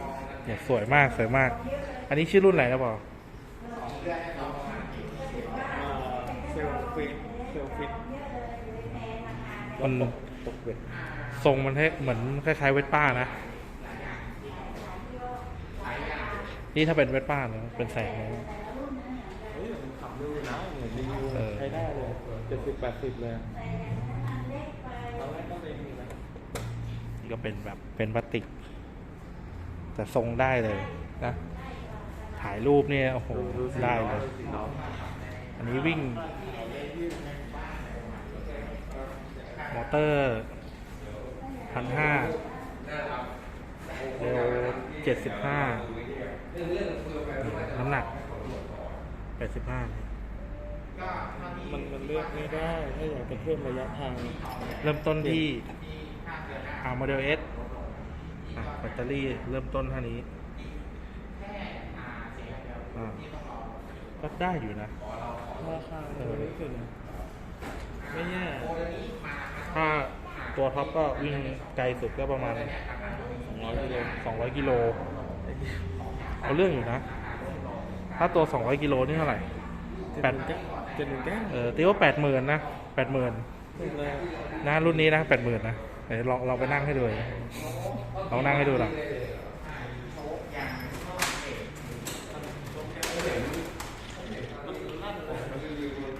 มองดิเนี่ยสวยมากสวยมาก อันนี้ชื่อรุ่นอะไรนะบอกเซลฟิตเซลฟิตมันตกเบ็ดทรงมันให้เหมือนคล้ายๆเวสป้านะ นี่ถ้าเป็นเวสป้าเนี่ยเป็นแสงเลยเฮ้ยมันขับดูนะเหมือนรีวิวเออใช้ได้เลยเจ็ดสิบแปดสิบเลยตอนแรกก็เป็นอยู่นะนี่ก็เป็นแบบเป็นพลาสติก แต่ทรงได้เลยนะ ถ่ายรูปเนี่ยโอ้โหได้เลย อันนี้วิ่ง มอเตอร์พันห้าเร็วเจ็ดสิบห้าน้ำหนักแปดสิบห้ามันมันเลือกไม่ได้ถ้าอยากจะเพิ่มระยะทาง เริ่มต้นที่อาโมเดลเอส แบตเตอรี่เริ่มต้นเท่านี้อ่าก็ได้อยู่นะราคาตัวนี้สุดนะไม่แย่ถ้าตัวท็อปก็วิ่งไกลสุดก็ประมาณสองร้อยกิโล200กิโลเอาเรื่องอยู่นะ ถ้าตัว 200กิโลนี่เท่าไหร่แปดเจ็ดเจ็ดหนึ่งแก้วเออตีว่า80,000นะ80,000ถูกเลยนะรุ่นนี้นะ80,000นะ เดี๋ยวลองลองไปนั่งให้ดูเลยลองนั่งให้ดูหน่อย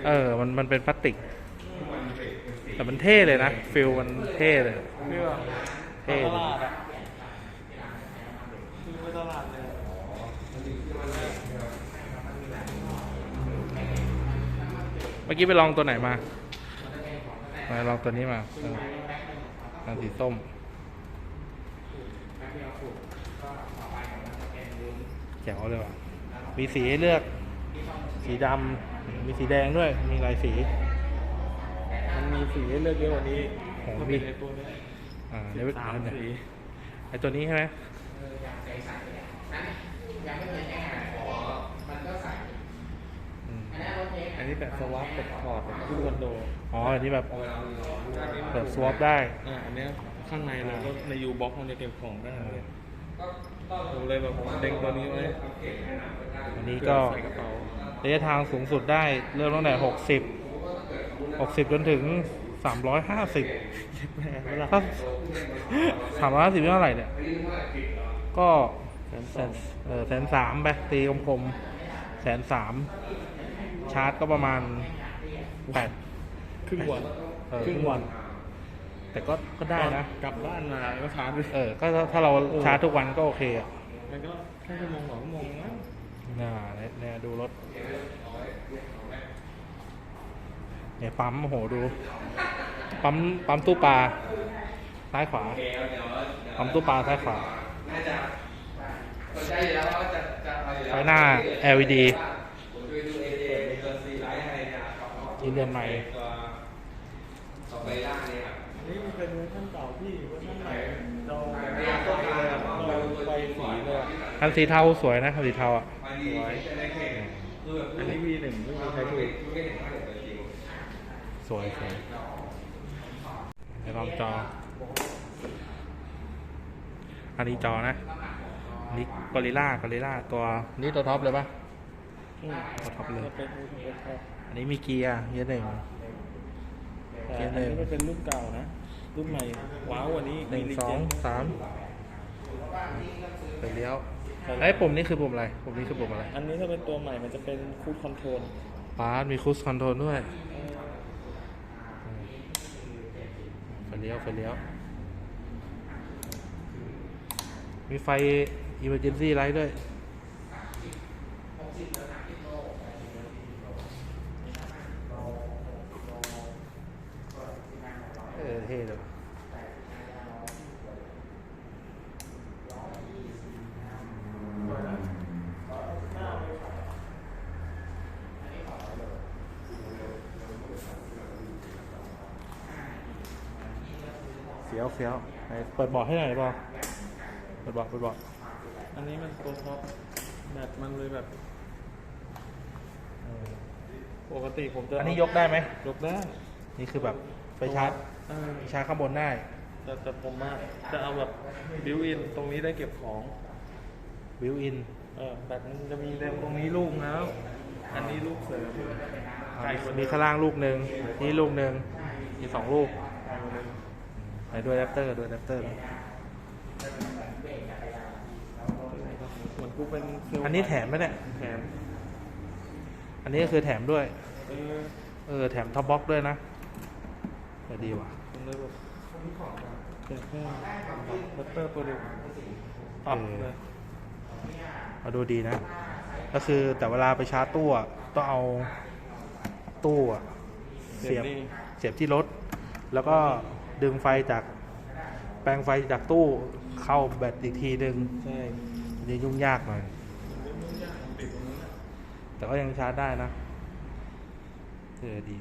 เออ มัน มันเป็นพลาสติก แต่มันเท่เลยนะ ฟิลมันเท่เลยเท่เลยเมื่อกี้ไปลองตัวไหนมามาลองตัวนี้มา เอออันสีส้มแจ๋วเลยว่ะ มีสีให้เลือก สีดำ มีสีแดงด้วย มีหลายสี มันมีสีให้เลือกเยอะกว่านี้โอ้โหก็เป็นไอ้ตัวเนี้ยอ่าสิเดี๋ยวบสามสีไอตัวนี้ใช่ไหมอืมอั นนี้แบบสวัสดแบบถอดแบบขึ้นคอนโดอ๋ออันนี้แบบอันนี้เปิดสวอปได้อ่าอันเนี้ยข้างในเราก็ในยูบ็อกมันจะเก็บของได้เลยผมเลยแบบเด็งตัวนี้ไว้อันนี้ก็ใส่กระเป๋าระยะทางสูงสุดได้เริ่มตั้งแต่หกสิบหกสิบจนถึงสามร้อยห้าสิบแม่เวลาถ้าสามร้อยห้าสิบเท่าไหร่เนี่ย ก็แสนแสสอนงเออแสนสามไปตีกลมๆแสนสาม ชาร์จก็ประมาณแปดครึ่งวันเออครึ่งวัน แต่ก็ก็ได้นะ กลับบ้านมาก็ชาร์จไปเออ ก็ถ้าถ้าเราชาร์จทุกวันก็โอเคอะมันก็แค่ชั่วโมงสองชั่วโมงนะน่าเนี่ยเนี่ยดูรถเนี่ยปั๊มโอ้โหดู ปั๊มปั๊มตู้ปลาซ้ายขวา ปั๊มตู้ปลาซ้ายขวาไฟหน้า LED ที่เรียนใหม่นี่มันเป็นเวอร์ชันเก่าพี่เวอร์ชันใหม่เราเราไปสีเลยอะคันสีเทาสวยนะคันสีเทาอะสวยอันนี้ V1 ไม่มีใครถูกสวยสวยไปลองจอ อันนี้จอนะอันนี้กอริล่ากอริล่าตัวนี้ตัวท็อปเลยปะอืมตัวท็อปเลยจะเป็ นมือถือครับอันนี้มีเกียร์เกียร์หนึ่ง แต่อันนี้มันเป็นรุ่นเก่านะ รุ่นใหม่ว้าวกวันนี้หนึ่งมีสอง Legend สามไปเลี้ยวไอ้ยปุ่มนี้คือปุ่มอะไรปุ่มนี้คือปุ่มอะไรอันนี้ถ้าเป็นตัวใหม่มันจะเป็นคูดคอนโทรลปาร์ตมีคูสคอนโทรลด้วยไฟเลี้ยวไฟเลี้ยว มีไฟ emergency light ด้วย ออเท่เลยเฟี้ยวเฟี้ยวไหนเปิดเบาะให้หน่อยได้ป่ะเปิดเบาะเปิดเบาะอันนี้มันตัวท็อปแบบมันเลยแบบ ปกติผมจะอันนี้ยกได้ไหมยกได้ นี่คือแบบ ไปชาร์จเออไปชาร์จข้างบนได้ใแต่แต่ผมอะจะเอาแบบบิวอินตรงนี้ได้เก็บของบิวอิน เออแบบมันจะมีเต็มตรงนี้ลูกแล้ว อันนี้ลูกเสริมไกลกว่ามีเดิมข้างล่างลูกหนึ่งนี่ลูกหนึ่งมีสองลูกไกลกว่าเดิมไปด้วยแรปเตอร์ด้วยแรปเตอร์ เหมือนกูเป็นเซลล์อันนี้แถมไหมเนี่ย แถมอันนี้ก็คือแถมด้วย เออเออแถมท็อปบ็อกด้วยนะ เออดีว่ะผมเลยแบบแค่แค่บัตเตอร์ตัวเดียวปรับเลยมาดูดีนะ ก็คือแต่เวลาไปชาร์จตู้อะต้องเอาตู้อะเสียบนี่เสียบที่รถ แล้วก็ดึงไฟจากแปลงไฟจากตู้เข้าแบตอีกทีหนึ่งใช่อันนี้ยุ่งยากหน่อย แต่ก็ยังชาร์จได้นะเออดี